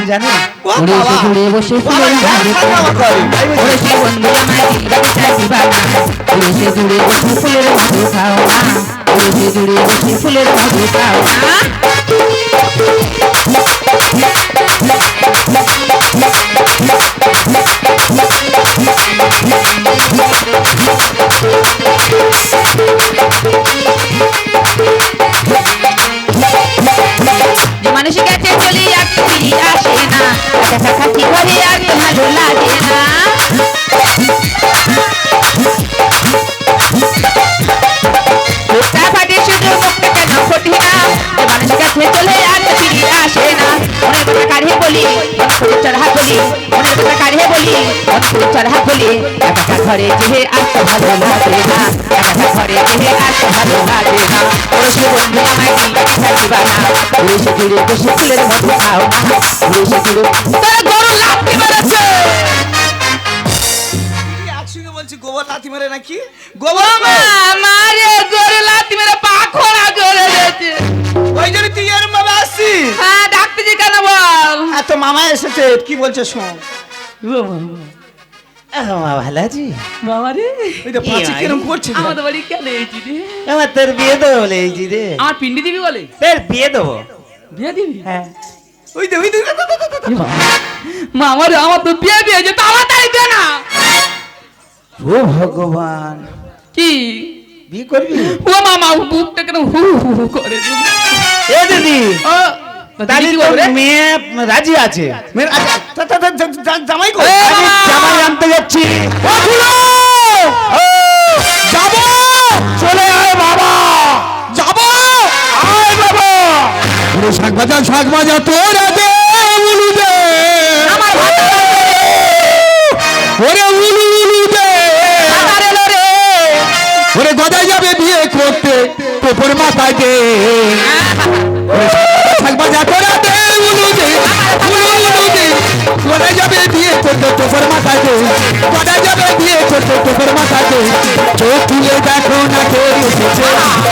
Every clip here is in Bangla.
গান জানে ওরে। এসে ঘুরে বসে ফুলের মাঝে ওরে সে বন্ধু আমায় এসে ঘুরে বসে ফুলের মাঝে খাও না। ওরে সে বসে ফুলের খাও না। কথা কাঢ়ে বলি, অনেক করে চড়হা বলি। একা ঘরে যেহে আর তো ভালো লাগে না। একা ঘরে যেহে আর তো ভালো লাগে না। সে বন্ধু আমায় থাকিবা না? সে ঘুরে বসে ফুলের মধ্যে খাও না। ওরে ঘুরে তোর মেরেছে একসঙ্গে বলছি গোবর লাথি মেরে নাকি? গোবর মারে গরু লাথি মেরে পা খোড়া ওই জন্য তুই এর বাবা আসছিস? হ্যাঁ ডাকতেছি কেন বল? এত মামা এসেছে কি বলছে শোন। ভালো আছি বাবা রে। ওই তো পাঁচি কিরম করছে আমাদের বাড়ি কেন এইছি রে? আমার তোর বিয়ে দেবো বলে এই রে। আমার পিন্ডি দিবি বলে? তোর বিয়ে দেবো। বিয়ে দিবি? হ্যাঁ। ওই দে ওই দে মা আমার আমার তো বিয়ে দিয়েছে তাড়াতাড়ি দে না। ও ভগবান। কি? বিয়ে করবি? ও মামা বুকটা কেন হু হু হু করে এ দিদি ও তাহলে? মেয়ে রাজি আছে। জামাই! জামাই আনতে যাচ্ছি। ওরে শাক ভাজা তোর আগে উলু দে। ওরে উলু উলু দে। ওরে গদাই যাবে বিয়ে করতে তোপর মাথায় দে। শাক তোর আগে উলু দে উলু উলু দে। গদাই যাবে বিয়ে করতে তোপর মাথায় দে। যাবে বিয়ে করতে তোপর মাথায় দে। চোখ তুলে দেখো না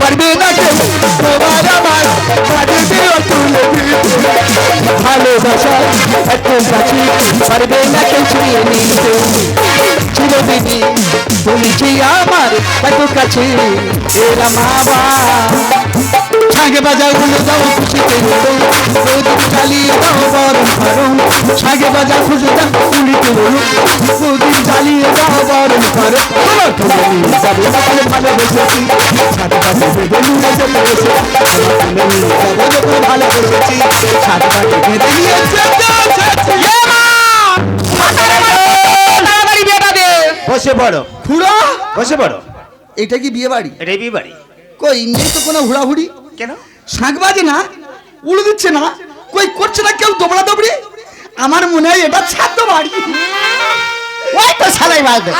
পারবে না কেউ তোমার আমার কাঁদবে তুলে ভালোবাসা এত কাছে পারবে না দাও খুশিতে চালিয়ে দাও বরণ ছাগে বাজার খুশি দাও চালিয়ে দাও বরণ তোমার তুলে নিয়ে যাবে সকলে ভালোবেসেছি সাথে সাথে বেঁধে নিয়ে যেতে এসে আমার তুলে নিয়ে যাব যখন ভালোবেসেছি সাথে সাথে বেঁধে নিয়ে যেতে এসেছি তাড়াতাড়ি বিয়েটা দে বসে পড়ো। খুড়ো বসে পড়ো। এটা কি বিয়ে বাড়ি? এটাই বিয়ে বাড়ি। কই তো কোনো হুড়াহুড়ি? কেন? শাঁখ বাজে না? উড়ু দিচ্ছে না? কই করছে না কেউ দোবড়া দবড়ি আমার মনে হয় এটা ছাদ্য বাড়ি। ওই তো সালাই বাজবে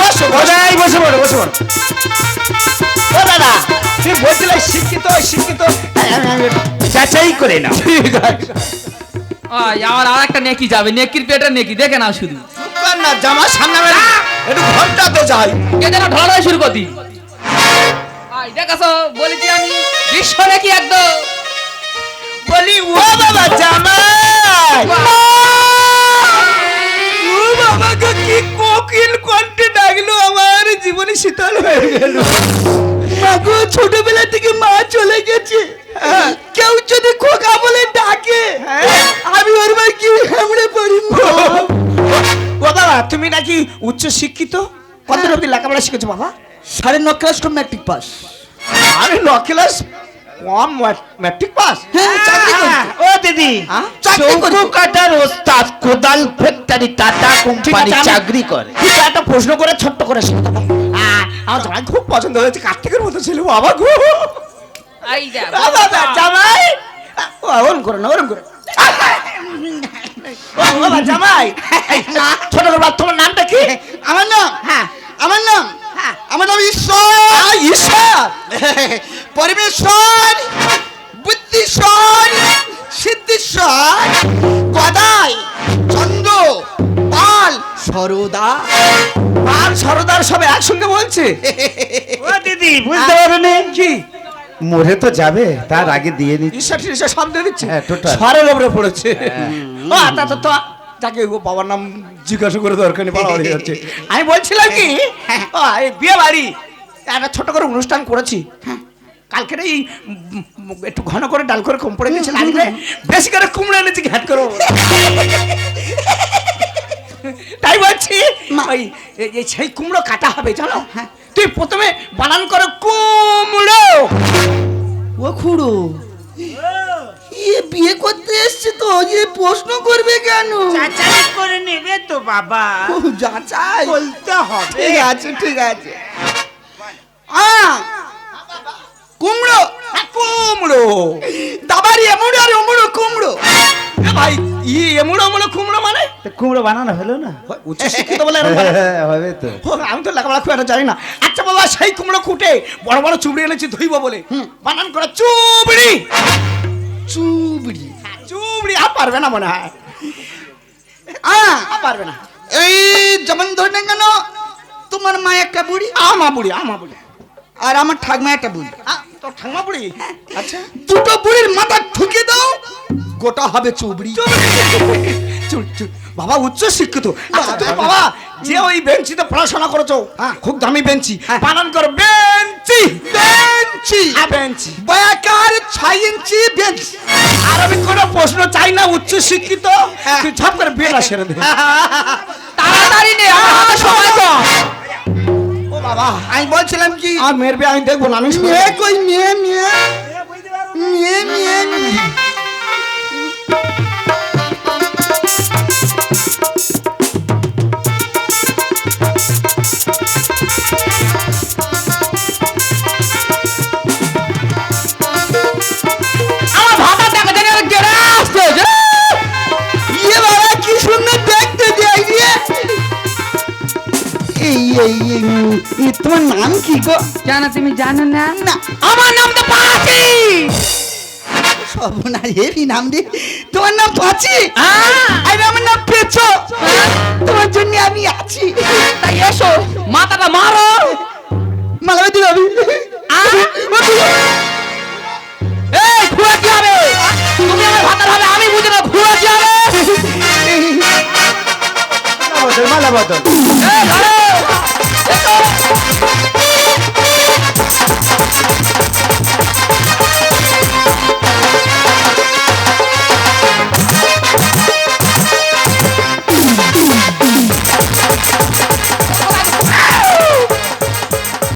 বসো পড়ো বসে পড়ো ও দাদা। তুই বলছিলে শিক্ষিত শিক্ষিত। যাচাই করে নাও। ঠিক আছে। আয় আমার আর একটা নেকি যাবে নেকির পেটে নেকি দেখে নাও শুধু। না জামা সামনে একটু ঘন্টাতে যাই। কে যেন ঢলা শুরু করতি। দেখাছো বলেছি আমি বিশ্ব নাকি একদম। বলি ও বাবা জামাই! ও বাবা কি কোকিল কণ্ঠে ডাকলো আমার জীবনে শীতল হয়ে গেল। মাগো ছোটবেলা থেকে মা চলে গেছে। কেউ যদি খোকা তুমি নাকি উচ্চ শিক্ষিত? কত অব্দি লেখাপড়া শিখেছো বাবা? সাড়ে ন ক্লাস তো ম্যাট্রিক পাস আরে ন ক্লাস কম ম্যাট্রিক পাস হ্যাঁ। ও দিদি হ্যাঁ? চৌকো কাটার ওস্তাদ কোদাল ফ্যাক্টরি টাটা কোম্পানি চাকরি করে। ঠিক একটা প্রশ্ন করে ছোট্ট করে আমার জামাই খুব পছন্দ হয়েছে কার্তিকের মতো ছিল বাবা গো। এই দেখ বাবা। জামাই ওরম করো না ওরম করো। ও, বাবা জামাই! ছোট বাবা তোমার নামটা কি? আমার নাম? হ্যাঁ। আমার নাম? হ্যাঁ। আমার নাম ঈশ্বর। ঈশ্বর! পরমেশ্বর বুদ্ধিশ্বর সিদ্ধেশ্বর গদাই চন্দ্র পাল সরদা। পাল সরদার সব একসঙ্গে বলছে? ও দিদি বুঝতে পারোনি কি? মরে তো যাবে তার আগে দিয়ে নি ঈশ্বর ঈশ্বর সব দিয়ে দিচ্ছে। হ্যাঁ, ওপরে পড়েছে। ও তা তো তো তাকে ও বাবার নাম জিজ্ঞাসা করে দরকার নেই বাবা বাড়ি যাচ্ছে। আমি বলছিলাম কি ও, এই বিয়ে বাড়ি একটা ছোট করে অনুষ্ঠান করেছি। কালকে এই উম, উম, একটু ঘন করে ডাল করে কম পড়ে গেছে আজকে বেশি করে কুমড়ো এনেছি ঘাট করো। তাই বলছি ওই এই- এই সেই কুমড়ো কাটা হবে জানো? তুই প্রথমে বানান করো কুমড়ো। ও খুড়ো ইয়ে বিয়ে করতে এসছে তো ইয়ে প্রশ্ন করবে কেন? চাচাই করে নেবে তো বাবা। ও, যাচাই? বলতে হবে। ঠিক আছে ঠিক আছে। আ কুমড়ো। হ্যাঁ, কুমড়ো। দাবারি এমন আর অমড়ো কুমড়ো। ভাই ই এমুড়ো এমুড়ো কুমড়ো মানে? কুমড়ো বানানো হলো না? উচ্চ শিক্ষিত বলে হবে তো। ও, আমি তো লেখাপড়া খুব একটা জানি না। আচ্ছা বাবা সেই কুমড়ো খুঁটে বড় বড় চুবড়ি এনেছি ধুইব বলে। বানান করে চুবড়ি। চুবড়ি। চুবড়ি আর পারবে না মনে হয়। আ পারবে না। এই যেমন ধরে কেন তোমার মা একটা বুড়ি। আমা বুড়ি আমা বুড়ি। আর আমার ঠাকমা একটা বুড়ি। আ, তোর ঠাঙ্মা বুড়ি? আচ্ছা। দুটো বুড়ির মাথা ঠুকে দাও গোটা হবে চুবড়ি। চুল, চুল। বাবা উচ্চ শিক্ষিত। আচ্ছা বাবা। যে ওই বেঞ্চিতে পড়াশোনা করেছ হ্যাঁ। খুব দামি বেঞ্চি। বানান করো। বেঞ্চি বেঞ্চি। হ্যাঁ বেঞ্চি। বয়াকার ছয় ইঞ্চি বেঞ্চ। আর আমি কোনো প্রশ্ন চাই না উচ্চ শিক্ষিত। তুই ঝপ করে বিয়েটা সেরে দে। তাড়াতাড়ি নে আমার সময় কম। ও বাবা আমি বলছিলাম কি? আর মেয়ের বিয়ে আমি দেখব না আমি মেয়ে কই মেয়ে? মেয়ে মেয়ে মেয়ে। তোমার নাম কি গো? জানো তুমি জানো না? না আমার নাম তো পাখি সর্বনা হেবি নাম রে। তোমার নাম পাচি। আরে আমার নাম পেছো। তোমার জন্য আমি আছি। তাই এসো। মাথাটা মারো। মালাবতী ভাবি এই ঘুরে কি হবে? তুমি আমার ভাতার হবে আমি বুঝি না ঘুরে কি হবে? মালা বদল। মালা বদল।